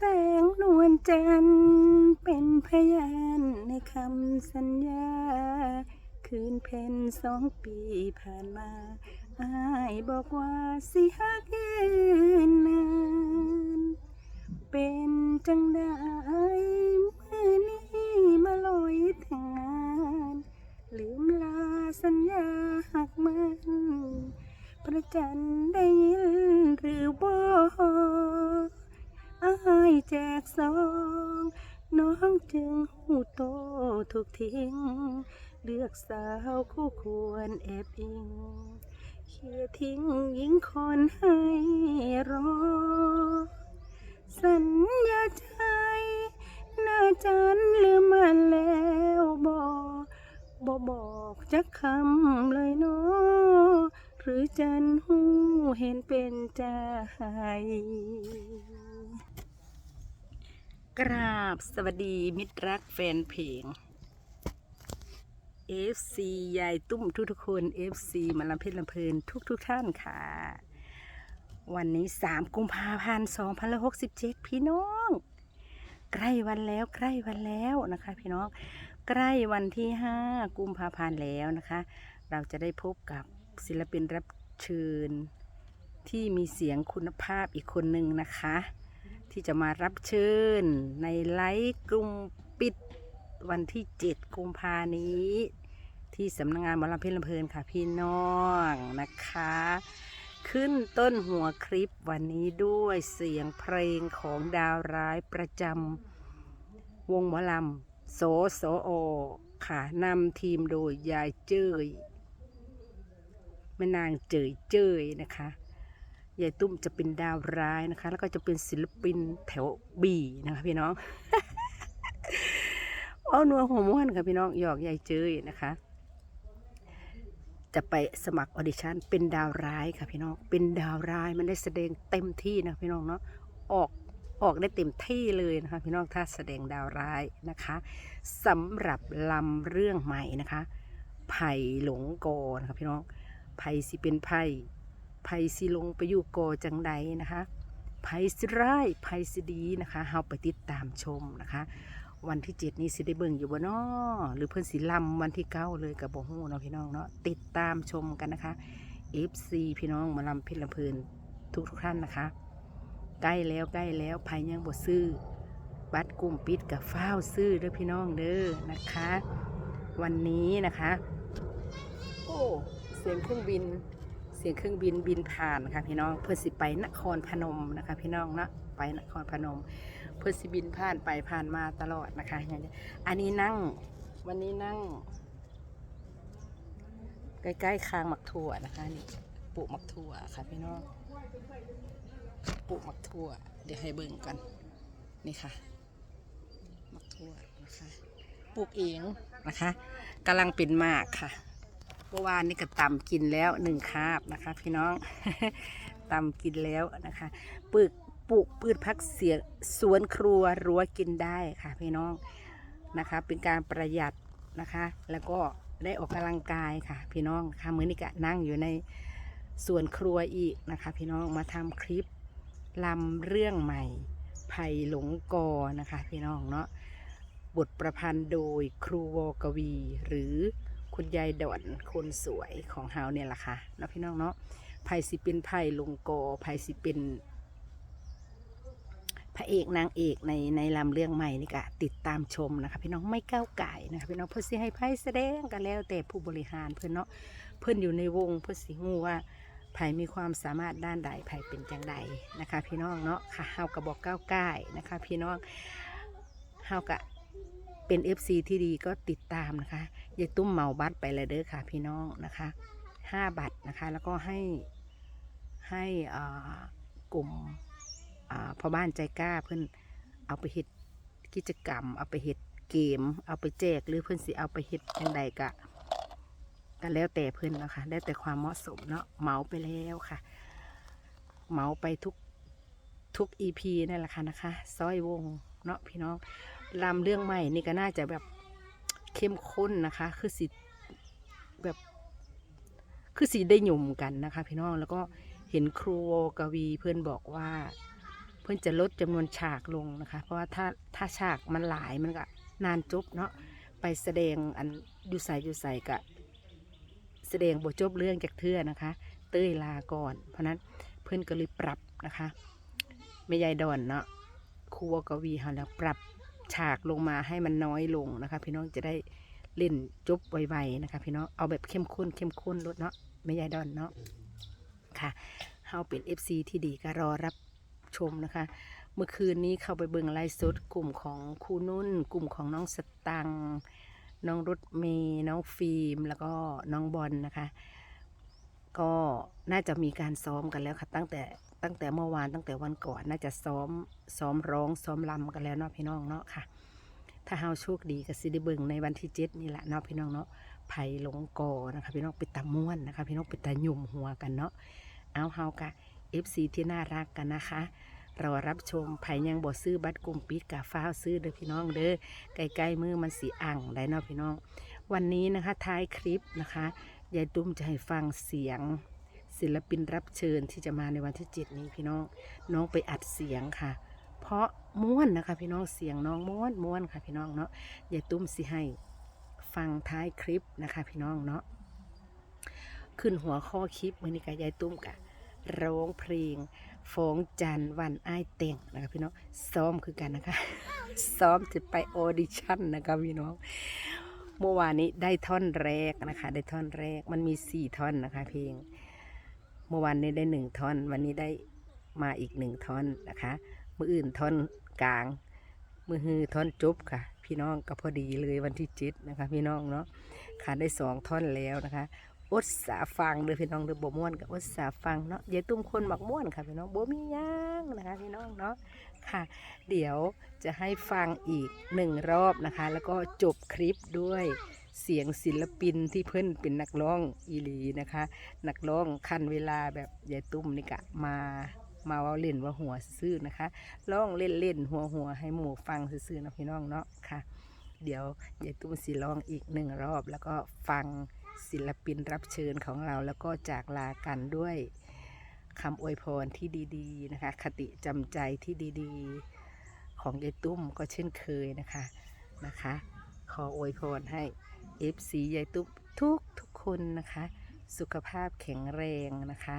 แสงนวลจันทร์เป็นพยานในคำสัญญา คืนเพ็ญสองปีผ่านมาอายบอกว่าสิหักยืนนานเป็นจังได้มื่อนี้มาลอยแต่งงานลืมลาสัญญาหักมัน ประจันได้ยินหรือบ่ายแจกซองน้องจึงหูโตถูกทิ้ง เลือกสาวคู่ควรแอบอิงเขียทิ้งหญิงคนให้รอ สัญญาใจน้าจันลืมมันแล้วบอกบบอกจักคำเลยเนาะหรือจันหูเห็นเป็นใจ กราบสวัสดีมิตรรักแฟนเพลง FC ยายตุ้มทุกทุกคน FC มาลำเพชรลำเพลินทุกทุกท่านค่ะ วันนี้ 3 กุมภาพันธ์2567 พี่น้อง ใกล้วันแล้วใกล้วันแล้วนะคะ พี่น้องใกล้วันที่ 5 กุมภาพันธ์แล้วนะคะ เราจะได้พบกับศิลปินรับเชิญที่มีเสียงคุณภาพอีกคนหนึ่งนะคะ ที่จะมารับเชิญในไลฟ์กลุ่มปิดวันที่ 7 กุมภานี้ ที่สำนักงานหมอลำเพลินลำเพลินค่ะพี่น้องนะคะ ขึ้นต้นหัวคลิปวันนี้ด้วยเสียงเพลงของดาวร้ายประจำวงหมอลำโสโสโอค่ะนำทีมโดยยายเจ้ยแม่นางเจยเจยนะคะ ยายตุ้มจะเป็นดาวร้ายนะคะ แล้วก็จะเป็นศิลปินแถวบีนะคะพี่น้องเอาหนัวหัวม้วนค่ะพี่น้องหยอกยายเจยนะคะ จะไปสมัครออดิชั่นเป็นดาวร้ายค่ะพี่น้อง เป็นดาวร้ายมันได้แสดงเต็มที่นะพี่น้องเนาะออกออกได้เต็มที่เลยนะคะพี่น้องถ้าแสดงดาวร้ายนะคะสำหรับลำเรื่องใหม่นะคะไผ่หลงกอนะคะพี่น้องไผ่สิเป็นไผ่ ไผสิลงไปอยู่กอจังใดนะคะไผสิร้ายไผสิดีนะคะเฮาไปติดตามชมนะคะ วันที่เจ็ดนี้สิได้เบิ่งอยู่บ่นอหรือเพิ่นสิลำวันที่เก้าเลยกับบ่ฮู้เนาะพี่น้องเนาะติดตามชมกันนะคะ FC พี่น้องมาลำเพชรลำเพลินทุกทุกท่านนะคะ ใกล้แล้วใกล้แล้วภัยยังบ่ซื้อบัตรกลุ่มปิดกับฟ้าวซื้อเด้อพี่น้องเด้อนะคะ วันนี้นะคะ โอ้เสียงเครื่องบิน สียงเครื่องบินบินผ่านค่ะพี่น้องเพื่อสิไปนครพนมนะคะ พี่น้องเนาะไปนครพนม เพื่อสิบินผ่านไปผ่านมาตลอดนะคะอย่างนี้อันนี้นั่งวันนี้นั่ง ใกล้ๆคางหมักถั่วนะคะนี่ปลูกหมักถั่วค่ะพี่น้องปลูกหมักถั่ว เดี๋ยวให้เบิ่งกันนี่ค่ะหมักถั่วนะคะปลูกเองนะคะกำลังเป็นมากค่ะ เมื่อวานนี่ก็ตำกินแล้วหนึ่งคาบนะคะ พี่น้องตำกินแล้วนะคะปลูกปลูกพืชพักเสียสวนครัวรั้วกินได้ค่ะ พี่น้องนะคะ เป็นการประหยัดนะคะ แล้วก็ได้ออกกำลังกายค่ะ พี่น้องค่ะมือนี้ก็นั่งอยู่ในสวนครัวอีกนะคะ พี่น้องมาทำคลิปลำเรื่องใหม่ไผ่หลงกอนะคะ พี่น้องเนาะบทประพันธ์โดยครูวกวีหรือ คุณยายดอนคนสวยของเฮาเนี่ยแหละค่ะเนาะพี่น้องเนาะไผ่สิเป็นไผ่หลงกอไผ่สิเป็นพระเอกนางเอกในในลำเรื่องใหม่นี่กะติดตามชมนะคะพี่น้องไม่ก้าวไก่นะคะพี่น้องเพื่อสิให้ไพ่แสดงกันแล้วแต่ผู้บริหารเพื่อนเนาะเพื่อนอยู่ในวงเพื่อสิงูว่าไผ่มีความสามารถด้านใดไผ่เป็นจังใดนะคะ พี่น้องเนาะค่ะเฮากระบอกก้าวไก่นะคะ พี่น้องเฮากะ เป็น FC ที่ดีก็ติดตามนะคะยายตุ้มเมาบัตรไปเลยเด้อค่ะ พี่น้องนะคะห้าบัตรนะคะ แล้วก็ให้ให้กลุ่มพ่อบ้านใจกล้าเพื่อนเอาไปเฮ็ดกิจกรรม เอาไปเฮ็ดเกม เอาไปแจกหรือเพื่อนสิเอาไปเฮ็ดจังใดกะก็แล้วแต่เพื่อนนะคะแล้วแต่ความเหมาะสมเนาะเมาไปแล้วค่ะ เมาไปทุกทุกอีพีนั่นแหละค่ะนะคะซอยวงเนาะพี่น้อง ลำเรื่องใหม่นี่ก็น่าจะแบบเข้มข้นนะคะ คือสิแบบ คือสีได้หยุ่มกันนะคะ พี่น้องแล้วก็เห็นครูกวีเพื่อนบอกว่า เพื่อนจะลดจำนวนฉากลงนะคะ เพราะว่าถ้าถ้าฉากมันหลายมันก็นานจบเนาะไปแสดงอันอยู่ใส่อยู่ใส่กะแสดงบทจบเรื่องจากเทื่อนะคะ เต้ยลาก่อน เพราะนั้นเพื่อนก็เลยปรับนะคะไม่ยายดอนเนาะครูวกวีเขาแล้วปรับ ฉากลงมาให้มันน้อยลงนะคะ พี่น้องจะได้เล่นจบไวๆนะคะ พี่น้องเอาแบบเข้มข้นเข้มข้นลดเนาะไม่ยายดอนเนาะค่ะเฮาเป็น FC ที่ดีก็รอรับชมนะคะ เมื่อคืนนี้เข้าไปเบิ่งไลฟ์สดกลุ่มของครูนุ่น กลุ่มของน้องสตังน้องรถเมย์น้องฟิล์ม แล้วก็น้องบอลนะคะ ก็น่าจะมีการซ้อมกันแล้วค่ะตั้งแต่ตั้งแต่เมื่อวานตั้งแต่วันก่อน น่าจะซ้อมซ้อมร้องซ้อมลำกันแล้วเนาะพี่น้องเนาะค่ะ ถ้าเฮาโชคดีก็สิด้เบิงในวันที่เจ็ดนี่แหละเนาะพี่น้องเนาะไผ่หลงกอนะคะพี่น้องไปตาม่วนนะคะพี่น้องไปตาหยุ่มหัวกันเนาะเอาเฮากะ FC ที่น่ารักกันนะคะเรารับชมไผ่ยังบ่ซื้อบัตรกลุ่มปิดกะฟ้าซื้อเด้อพี่น้องเด้อใกล้ๆมือมันสีอ่างได้เนาะพี่น้อง วันนี้นะคะท้ายคลิปนะคะ ยายตุ้มจะให้ฟังเสียงศิลปินรับเชิญที่จะมาในวันที่เจ็ดนี้พี่น้องน้องไปอัดเสียงค่ะ เพราะม้วนนะคะ พี่น้องเสียงน้องม้วนม้วนค่ะ พี่น้องเนาะยายตุ้มสิให้ฟังท้ายคลิปนะคะ พี่น้องเนาะขึ้นหัวข้อคลิปมือนี้กับยายตุ้มกะร้องเพลงฟ้องจันวันไอ้เต่งนะคะพี่น้องซ้อมคือกันนะคะ ซ้อมจะไปออดิชั่นนะคะพี่น้อง เมื่อวานนี้ได้ท่อนแรกนะคะ ได้ท่อนแรกมันมีสี่ท่อนนะคะ เพลง เมื่อวานนี้ได้หนึ่งท่อน วันนี้ได้มาอีกหนึ่งท่อนนะคะมืออื่นท่อนกลาง มือฮือท่อนจบค่ะ พี่น้องก็พอดีเลยวันที่เจ็ดนะคะ พี่น้องเนาะค่ะได้สองท่อนแล้วนะคะอดสาฟังเด้อพี่น้องเด้อบ่ม่วนกับอดสาฟังเนาะยายตุ้มคนหมักม่วนค่ะพี่น้องบ่มีย่างนะคะ พี่น้องเนาะ ค่ะ เดี๋ยวจะให้ฟังอีกหนึ่งรอบนะคะ แล้วก็จบคลิปด้วยเสียงศิลปินที่เพิ่นเป็นนักร้องอีหลีนะคะ นักร้องคันเวลาแบบยายตุ้มนี่กะมามาเว่าเล่นว่าหัวซื่อนะคะร้องเล่นเล่นหัวหัวให้หมู่ฟังซื่อๆนะพี่น้องเนาะค่ะ เดี๋ยวยายตุ้มสิร้องอีกหนึ่งรอบ แล้วก็ฟังศิลปินรับเชิญของเราแล้วก็จากลากันด้วย คำอวยพรที่ดีๆนะคะ คติจำใจที่ดีๆ ของยายตุ้มก็เช่นเคยนะคะนะคะ ขออวยพรให้ FC ยายตุ้มทุกทุกคนนะคะ สุขภาพแข็งแรงนะคะ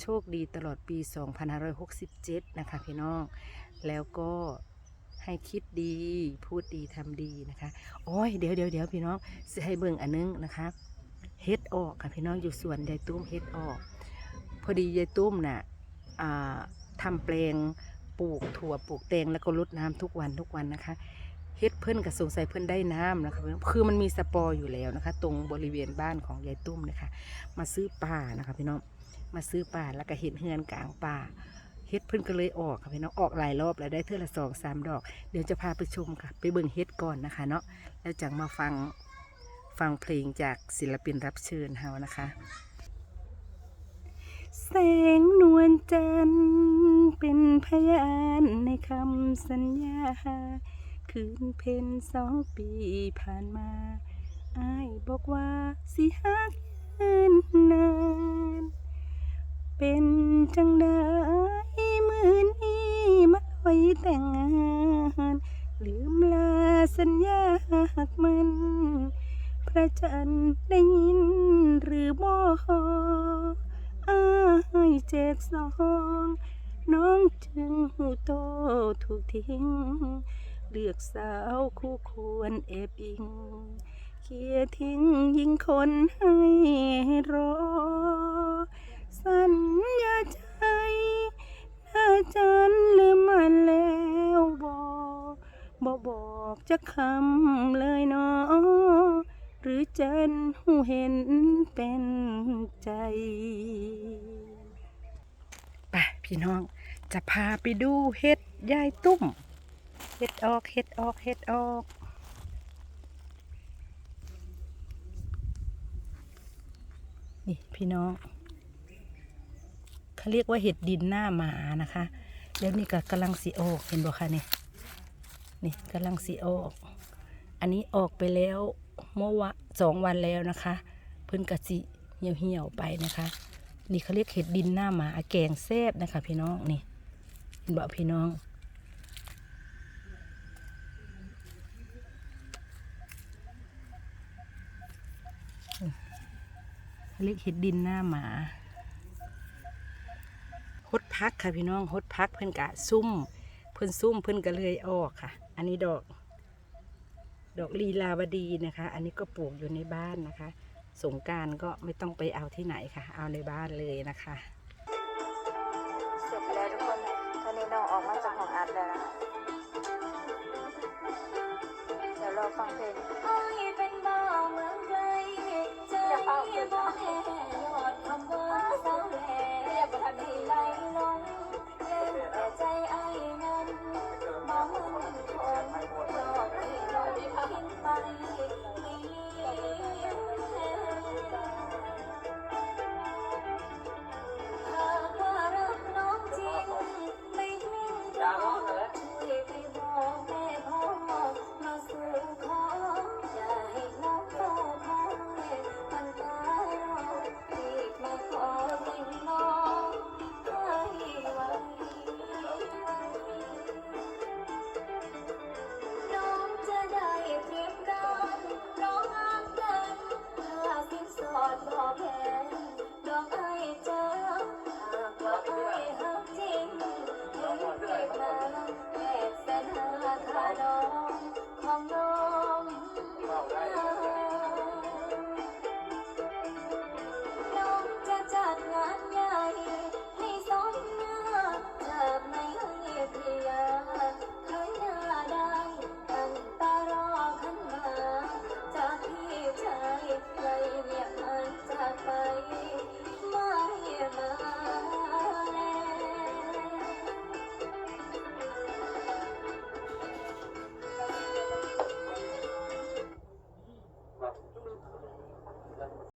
โชคดีตลอดปี 2567 นะคะพี่น้อง แล้วก็ให้คิดดีพูดดีทำดีนะคะ โอ้ยเดี๋ยวเดี๋ยวเดี๋ยวพี่น้องสิให้เบิ่งอันนึงนะคะเฮ็ดออกค่ะพี่น้องอยู่ส่วนยายตุ้มเฮ็ดออก พอดียายตุ้มน่ะอ่าทำแปลงปลูกถั่วปลูกแตงแล้วก็รดน้ำทุกวันทุกวันนะคะเฮ็ดเพิ่นกับสงสัยเพิ่นได้น้ำนะคะคือมันมีสปอร์อยู่แล้วนะคะ ตรงบริเวณบ้านของยายตุ้มนะคะ มาซื้อป่านะคะพี่น้องมาซื้อป่าแล้วก็เห็ดเฮือนกลางป่าเฮ็ดเพิ่นก็เลยออกค่ะพี่น้องออกหลายรอบแล้วได้เท่าละสองสามดอก เดี๋ยวจะพาไปชมค่ะ ไปเบิ่งเฮ็ดก่อนนะคะเนาะแล้วจังมาฟังฟังเพลงจากศิลปินรับเชิญเฮานะคะ แสงนวลจันทร์เป็นพยานในคำสัญญา คืนเพ็ญสองปีผ่านมาอายบอกว่าสิฮักยืนนาน เป็นจังได้มือนี้มาลอยแต่งงานลืมลาสัญญาหักมัน พระจันทร์ได้ยินหรือบ่อ เจ็ดสองน้องจึงหูโตถูกทิ้ง เลือกสาวคู่ควรเอบอิงเคียทิ้งยิงคนให้รอ สัญญาใจถ้าจันลืมมันแล้วบอกบอบอกจะคำเลยเนาะหรือจันหูเห็นเป็นใจ พี่น้องจะพาไปดูเห็ดยายตุ้ม เห็ดออก เห็ดออก เห็ดออก นี่พี่น้องเขาเรียกว่าเห็ดดินหน้าหมานะคะ แล้วนี่ก็กำลังสีออกเห็นบ่คะนี่ นี่กำลังสีออก อันนี้ออกไปแล้วเมื่อวะสองวันแล้วนะคะ เพิ่นกะจิเหี่ยวเหี่ยวๆไปนะคะ นี่เขาเรียกเห็ดดินหน้าหมาแกงแซบนะคะ พี่น้องนี่บ่พี่น้องเล็กเห็ดดินหน้าหมาฮดพักค่ะพี่น้องฮดพักเพิ่อนกะซุ่มเพิ่อนซุ่มเพิ่อนก็เลยออกค่ะ อันนี้ดอก ดอกลีลาวดีนะคะ อันนี้ก็ปลูกอยู่ในบ้านนะคะ สงการก็ไม่ต้องไปเอาที่ไหนค่ะ เอาในบ้านเลยนะคะ